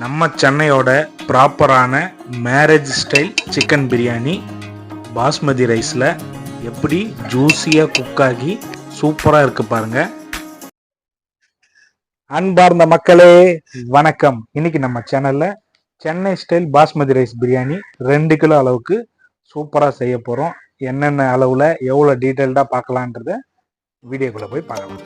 நம்ம சென்னையோட ப்ராப்பரான marriage style chicken biryani basmati ரைஸில் எப்படி ஜூஸியாக குக் ஆகி சூப்பராக இருக்கு பாருங்க. அன்பார்ந்த மக்களே வணக்கம். இன்னைக்கு நம்ம சேனல்ல சென்னை ஸ்டைல் பாஸ்மதி ரைஸ் பிரியாணி ரெண்டு கிலோ அளவுக்கு சூப்பராக செய்ய போகிறோம் என்னென்ன அளவில் எவ்வளோ டீட்டெயில்டாக பார்க்கலான்றத வீடியோக்குள்ளே போய் பார்க்கலாம்.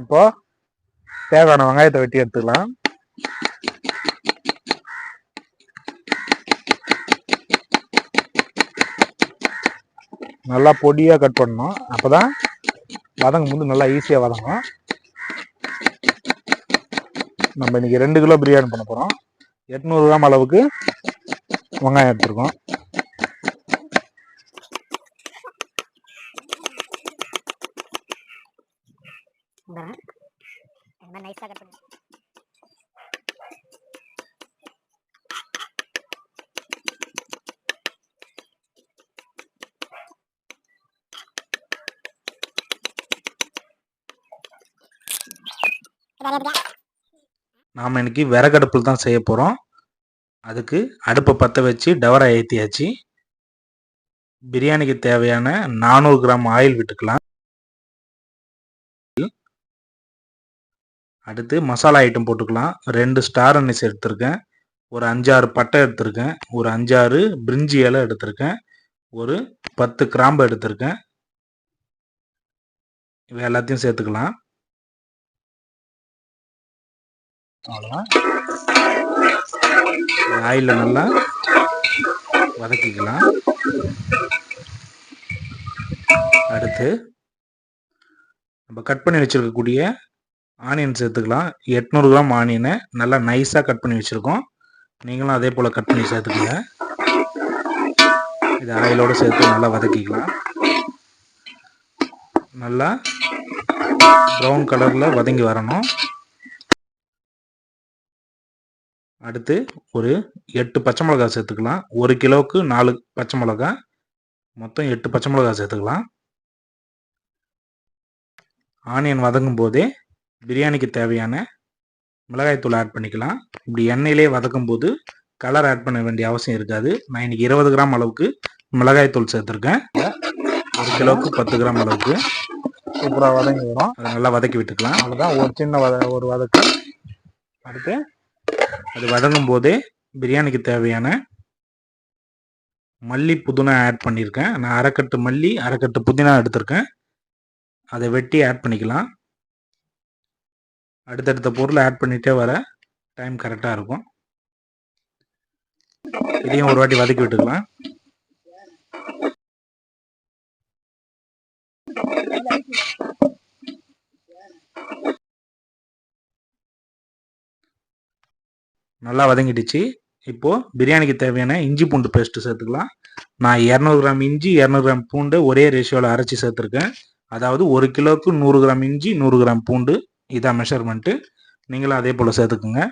இப்போ தேவையான வெங்காயத்தை வெட்டி எடுத்துக்கலாம். நல்லா பொடியாக கட் பண்ணணும். அப்பதான் வதங்கும் போது நல்லா ஈஸியாக வதங்கும். நம்ம இன்னைக்கு ரெண்டு கிலோ பிரியாணி பண்ண போகிறோம் எட்நூறு கிராம் அளவுக்கு வெங்காயம் எடுத்துருக்கோம். இந்த. மாதிரி நைஸாக கட் பண்ணி நாம் இன்னைக்கு விறகடுப்பில் தான் செய்ய போகிறோம் அதுக்கு அடுப்பை பற்ற வச்சு டவரை ஏற்றியாச்சு பிரியாணிக்கு தேவையான நானூறு கிராம் ஆயில் விட்டுக்கலாம். அடுத்து மசாலா ஐட்டம் போட்டுக்கலாம். ரெண்டு ஸ்டார் அனிஸ் எடுத்திருக்கேன். ஒரு அஞ்சாறு பட்டை எடுத்திருக்கேன். ஒரு அஞ்சாறு பிரிஞ்சி இலை எடுத்திருக்கேன். ஒரு பத்து கிராம்பு எடுத்திருக்கேன். இவை எல்லாத்தையும் சேர்த்துக்கலாம். அவ்வளோதான் ஆயிலில் நல்லா வதக்கிக்கலாம். அடுத்து நம்ம கட் பண்ணி வச்சிருக்கக்கூடிய ஆனியன் சேர்த்துக்கலாம். எட்நூறு கிராம் ஆனியனை நல்லா நைஸாக கட் பண்ணி வச்சுருக்கோம். நீங்களும் அதே போல் கட் பண்ணி சேர்த்துக்கோங்க. இது ஆயிலோடு சேர்த்து நல்லா வதக்கிக்கலாம். நல்லா ப்ரௌன் கலரில் வதங்கி வரணும். அடுத்து ஒரு எட்டு பச்சை மிளகாய் சேர்த்துக்கலாம். ஒரு கிலோவுக்கு நாலு பச்சை மிளகாய். மொத்தம் எட்டு பச்சை மிளகாய் சேர்த்துக்கலாம். ஆனியன் வதங்கும் போதே பிரியாணிக்கு தேவையான மிளகாய்த்தூள் ஆட் பண்ணிக்கலாம். இப்படி எண்ணெயிலே வதக்கும் போது கலர் ஆட் பண்ண வேண்டிய அவசியம் இருக்காது. நான் இன்னைக்கு இருபது கிராம் அளவுக்கு மிளகாய்த்தூள் சேர்த்துருக்கேன். ஒரு கிலோவுக்கு பத்து கிராம் அளவுக்கு. சூப்பராக வதங்கி வரும். அதை நல்லா வதக்கி விட்டுக்கலாம். அவ்வளோதான் ஒரு சின்ன வத ஒரு வதக்கு. அடுத்து? அது வதங்கும் போதே பிரியாணிக்கு தேவையான மல்லி புதினா ஆட் பண்ணியிருக்கேன். நான் அரைக்கட்டு மல்லி அரைக்கட்டு புதினா எடுத்திருக்கேன். அதை வெட்டி ஆட் பண்ணிக்கலாம். அடுத்தடுத்த பொருள் ஆட் பண்ணிட்டே வர டைம் கரெக்டாக இருக்கும். இதையும் ஒரு வாட்டி வதக்கி விட்டுக்கலாம். நல்லா வதங்கிடுச்சு. இப்போ பிரியாணிக்கு தேவையான இஞ்சி பூண்டு பேஸ்ட் சேர்த்துக்கலாம். நான் இரநூறு கிராம் இஞ்சி இரநூறு கிராம் பூண்டு ஒரே ரேஷியோவில் அரைச்சி சேர்த்துருக்கேன். அதாவது ஒரு கிலோவுக்கு நூறு கிராம் இஞ்சி நூறு கிராம் பூண்டு இதான் மெஷர்மெண்ட்டு நீங்களும் அதே போல் சேர்த்துக்குங்க.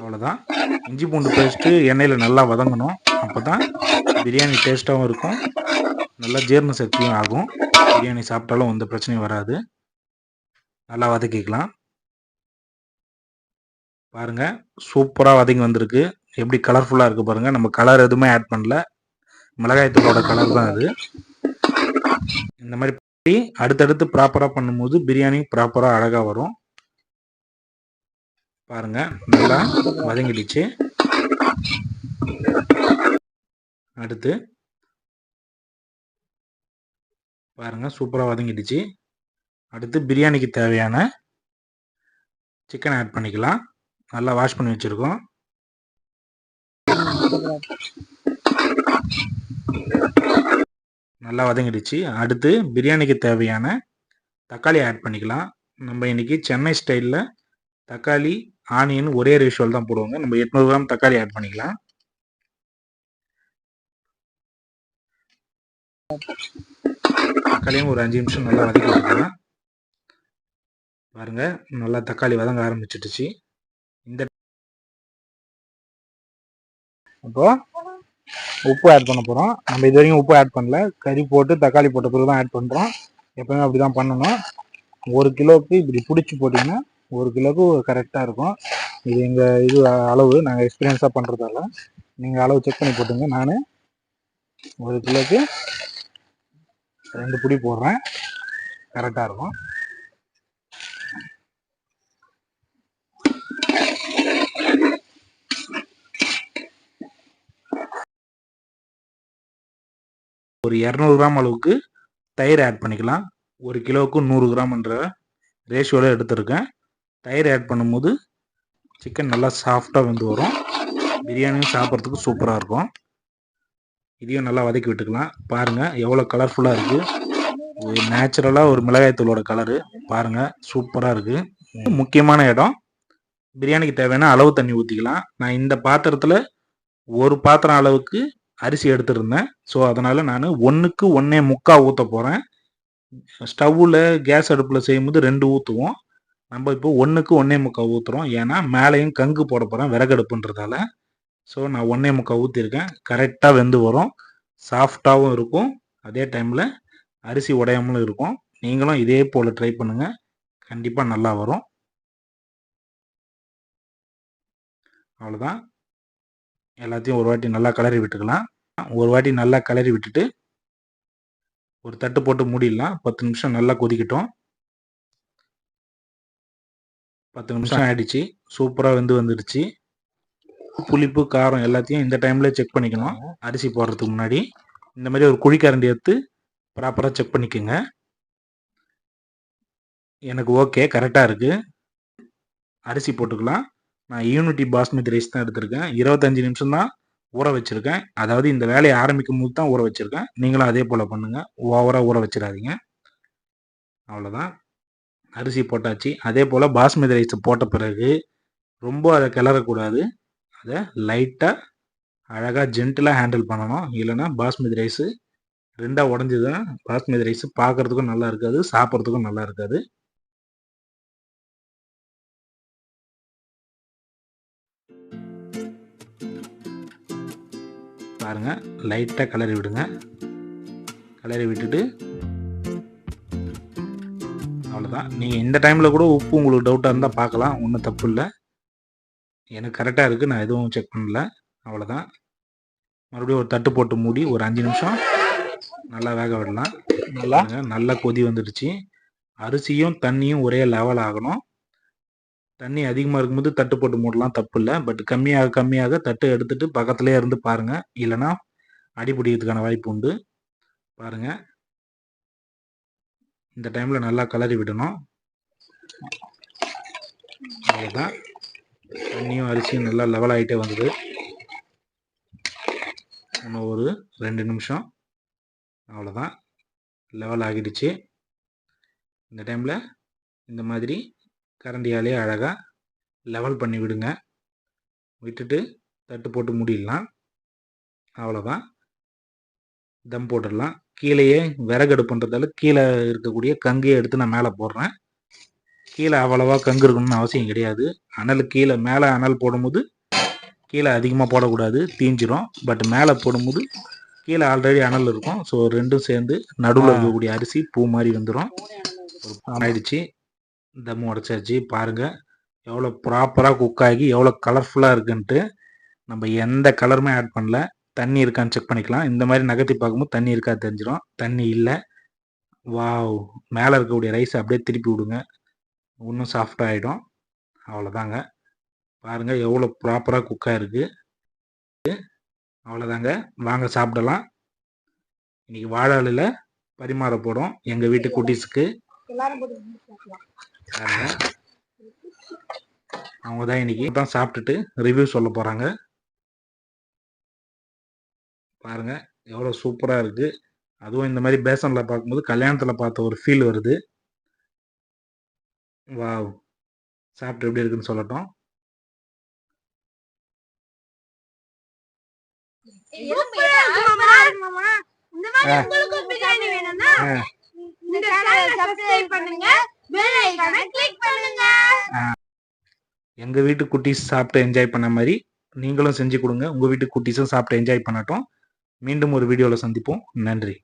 அவ்வளோதான் இஞ்சி பூண்டு பேஸ்ட்டு எண்ணெயில் நல்லா வதங்கணும். அப்போ தான் பிரியாணி டேஸ்ட்டாகவும் இருக்கும். நல்லா ஜீரண சக்தியும் ஆகும். பிரியாணி சாப்பிட்டாலும் எந்த பிரச்சனையும் வராது. நல்லா வதக்கிக்கலாம். பாருங்கள் சூப்பராக வதங்கி வந்திருக்கு. எப்படி கலர்ஃபுல்லாக இருக்குது பாருங்கள் நம்ம கலர் எதுவுமே ஆட் பண்ணல. மிளகாய்த்தூளோட கலர் தான் அது. இந்த மாதிரி அடுத்தடுத்து ப்ராப்பராக பண்ணும்போது பிரியாணி ப்ராப்பராக அழகாக வரும். பாருங்க நல்லா வதங்கிடுச்சு. அடுத்து பாருங்க சூப்பராக வதங்கிடுச்சு. அடுத்து பிரியாணிக்கு தேவையான சிக்கன் ஆட் பண்ணிக்கலாம். நல்லா வாஷ் பண்ணி வச்சுருக்கோம். நல்லா வதங்கிடுச்சு. அடுத்து பிரியாணிக்கு தேவையான தக்காளி ஆட் பண்ணிக்கலாம். நம்ம இன்றைக்கி சென்னை ஸ்டைலில் தக்காளி ஆனியன் ஒரே ரேஷியோவில் தான் போடுவாங்க. நம்ம எட்நூறு கிராம் தக்காளி ஆட் பண்ணிக்கலாம். தக்காளியும் ஒரு அஞ்சு நிமிஷம் நல்லா வதக்கி விட்டுக்கலாம். பாருங்கள் நல்லா தக்காளி வதங்க ஆரம்பிச்சிடுச்சு. இப்போ உப்பு ஆட் பண்ண போகிறோம் நம்ம இது வரைக்கும் உப்பு ஆட் பண்ணல. கறி போட்டு தக்காளி போட்ட பிறகு தான் ஆட் பண்ணுறோம் எப்பவுமே அப்படி தான் பண்ணணும். ஒரு கிலோவுக்கு இப்படி பிடிச்சி போட்டிங்கன்னா ஒரு கிலோவுக்கு கரெக்டாக இருக்கும். இது எங்கள் இது அளவு நாங்கள் எக்ஸ்பீரியன்ஸாக பண்ணுறதால நீங்கள் அளவு செக் பண்ணி போட்டுங்க. நான் ஒரு கிலோவுக்கு ரெண்டு பிடி போடுறேன். கரெக்டாக இருக்கும். ஒரு இரநூறு கிராம் அளவுக்கு தயிர் ஆட் பண்ணிக்கலாம். ஒரு கிலோவுக்கு நூறு கிராம்ன்ற ரேஷியோவில் எடுத்திருக்கேன். தயிர் ஆட் பண்ணும்போது சிக்கன் நல்லா சாஃப்டாக வெந்து வரும். பிரியாணியும் சாப்பிட்றதுக்கு சூப்பராக இருக்கும். இதையும் நல்லா வதக்கி விட்டுக்கலாம். பாருங்கள் எவ்வளோ கலர்ஃபுல்லாக இருக்குது ஒரு நேச்சுரலாக ஒரு மிளகாய்த்தூளோட கலரு பாருங்கள் சூப்பராக இருக்குது முக்கியமான இடம் பிரியாணிக்கு தேவையான அளவு தண்ணி ஊற்றிக்கலாம் நான் இந்த பாத்திரத்தில் ஒரு பாத்திரம் அளவுக்கு அரிசி எடுத்திருந்தேன். ஸோ அதனால் நான் ஒன்றுக்கு ஒன்றே முக்கா ஊற்ற போகிறேன் ஸ்டவ்வில் கேஸ் அடுப்பில் செய்யும்போது ரெண்டு ஊற்றுவோம் நம்ம இப்போ ஒன்றுக்கு ஒன்றே முக்கா ஊற்றுறோம் ஏன்னா மேலேயும் கங்கு போட போகிறேன் விறகடுப்புன்றதால. ஸோ நான் ஒன்றே முக்கா ஊற்றிருக்கேன் கரெக்டாக வெந்து வரும். சாஃப்டாகவும் இருக்கும். அதே டைமில் அரிசி உடையாமலும் இருக்கும். நீங்களும் இதே போல் ட்ரை பண்ணுங்கள் கண்டிப்பாக நல்லா வரும். அவ்வளோதான் எல்லாத்தையும் ஒரு வாட்டி நல்லா கிளறி விட்டுக்கலாம். ஒரு வாட்டி நல்லா கிளறி விட்டுட்டு ஒரு தட்டு போட்டு மூடிடலாம். பத்து நிமிஷம் நல்லா கொதிக்கட்டும். பத்து நிமிஷம் ஆயிடுச்சு. சூப்பராக வெந்து வந்துடுச்சு. புளிப்பு காரம் எல்லாத்தையும் இந்த டைம்ல செக் பண்ணிக்கணும். அரிசி போடுறதுக்கு முன்னாடி. இந்த மாதிரி ஒரு குழிக்கரண்டி எடுத்து ப்ராப்பராக செக் பண்ணிக்கோங்க. எனக்கு ஓகே கரெக்டாக இருக்கு. அரிசி போட்டுக்கலாம். நான் யூனிட்டி பாஸ்மதி ரைஸ் தான் எடுத்திருக்கேன். இருபத்தஞ்சு நிமிஷம் தான் ஊற வச்சுருக்கேன். அதாவது இந்த வேலையை ஆரம்பிக்கும் போது தான் ஊற வச்சிருக்கேன். நீங்களும் அதே போல் பண்ணுங்கள் ஓவராக ஊற வச்சிடாதீங்க. அவ்வளோதான் அரிசி போட்டாச்சு. அதே போல் பாஸ்மதி ரைஸ் போட்ட பிறகு ரொம்ப அதை கிளறக்கூடாது. அதை லைட்டாக அழகாக ஜென்டிலாக ஹேண்டில் பண்ணணும். இல்லைன்னா பாஸ்மதி ரைஸு ரெண்டாக உடஞ்சிதான் பாஸ்மதி ரைஸு பார்க்குறதுக்கும் நல்லா இருக்காது சாப்பிட்றதுக்கும் நல்லா இருக்காது. பாருங்கள் லைட்டாக கிளறி விடுங்க. கிளறி விட்டுட்டு அவ்வளோதான் நீங்கள் இந்த டைமில் கூட உப்பு உங்களுக்கு டவுட்டாக இருந்தால் பார்க்கலாம். ஒன்றும் தப்பு இல்லை. எனக்கு கரெக்டாக இருக்குது நான் எதுவும் செக் பண்ணல. அவ்வளோதான் மறுபடியும் ஒரு தட்டு போட்டு மூடி ஒரு அஞ்சு நிமிஷம் நல்லா வேக விடலாம். நல்லா? நல்லா கொதி வந்துடுச்சு. அரிசியும் தண்ணியும் ஒரே லெவல் ஆகணும். தண்ணி அதிகமாக இருக்கும்போது தட்டு போட்டு மூடலாம் தப்பு இல்லை பட் கம்மியாக கம்மியாக தட்டு எடுத்துட்டு பக்கத்துலேயே இருந்து பாருங்கள் இல்லைன்னா அடிபிடிக்கிறதுக்கான வாய்ப்பு உண்டு. பாருங்கள் இந்த டைமில் நல்லா கிளறி விடணும். அவ்வளோதான் தண்ணியும் அரிசியும் நல்லா லெவல் ஆகிட்டே வந்தது. இன்னும் ஒரு ரெண்டு நிமிஷம். அவ்வளோதான் லெவல் ஆகிடுச்சு. இந்த டைமில் இந்த மாதிரி கரண்டியாலே அழகாக லெவல் பண்ணி விடுங்க. விட்டுட்டு தட்டு போட்டு மூடிடலாம். அவ்வளோதான் தம் போட்டுடலாம். கீழேயே விறகடுப்புன்றதால கீழே இருக்கக்கூடிய கங்கையை எடுத்து நான் மேலே போடுறேன். கீழே அவ்வளவா கங்கு இருக்கணும்னு அவசியம் கிடையாது. அனல் கீழே மேலே அனல் போடும்போது கீழே அதிகமாக போடக்கூடாது. தீஞ்சிரும். பட் மேலே போடும்போது கீழே ஆல்ரெடி அனல் இருக்கும். ஸோ ரெண்டும் சேர்ந்து நடுவில். இருக்கக்கூடிய அரிசி பூ மாதிரி வந்துடும் ஆயிடுச்சு. தம் உடச்சாச்சு பாருங்கள் எவ்வளோ ப்ராப்பராக குக் ஆகி எவ்வளோ கலர்ஃபுல்லாக இருக்குன்ட்டு நம்ம எந்த கலருமே ஆட் பண்ணல. தண்ணி இருக்கான்னு செக் பண்ணிக்கலாம். இந்த மாதிரி நகர்த்தி பார்க்கும்போது தண்ணி இருக்கா தெரிஞ்சிடும். தண்ணி இல்லை. வாவ் மேலே இருக்கக்கூடிய ரைஸ் அப்படியே திருப்பி விடுங்க. இன்னும் சாஃப்டாக ஆகிடும் அவ்வளோதாங்க. பாருங்கள் எவ்வளோ ப்ராப்பராக குக்காக இருக்குது அவ்வளோதாங்க. வாங்க சாப்பிடலாம். இன்றைக்கி வாழை பரிமாற போகிறோம் எங்கள் வீட்டு குட்டீஸுக்கு அவங்க தான் இன்னைக்கு தான் சாப்பிட்டுட்டு ரிவ்யூ சொல்ல போகிறாங்க பாருங்க எவ்வளோ சூப்பராக இருக்குது அதுவும் இந்த மாதிரி பேசனில் பார்க்கும்போது கல்யாணத்தில் பார்த்த ஒரு ஃபீல் வருது. வாவ். சாப்பிட்டு எப்படி இருக்குன்னு சொல்லட்டும். இந்த மாதிரி. உங்களுக்கும் பிரியாணி வேணும்னா. இந்த சேனலை சப்ஸ்கிரைப் பண்ணுங்க. பெல் ஐகானை கிளிக் பண்ணுங்க. எங்கள் வீட்டு குட்டீஸ் சாப்பிட்டு என்ஜாய் பண்ண மாதிரி நீங்களும் செஞ்சு கொடுங்க. உங்கள் வீட்டு குட்டீஸும் சாப்பிட்டு என்ஜாய் பண்ணட்டும். மீண்டும் ஒரு வீடியோவில் சந்திப்போம். நன்றி.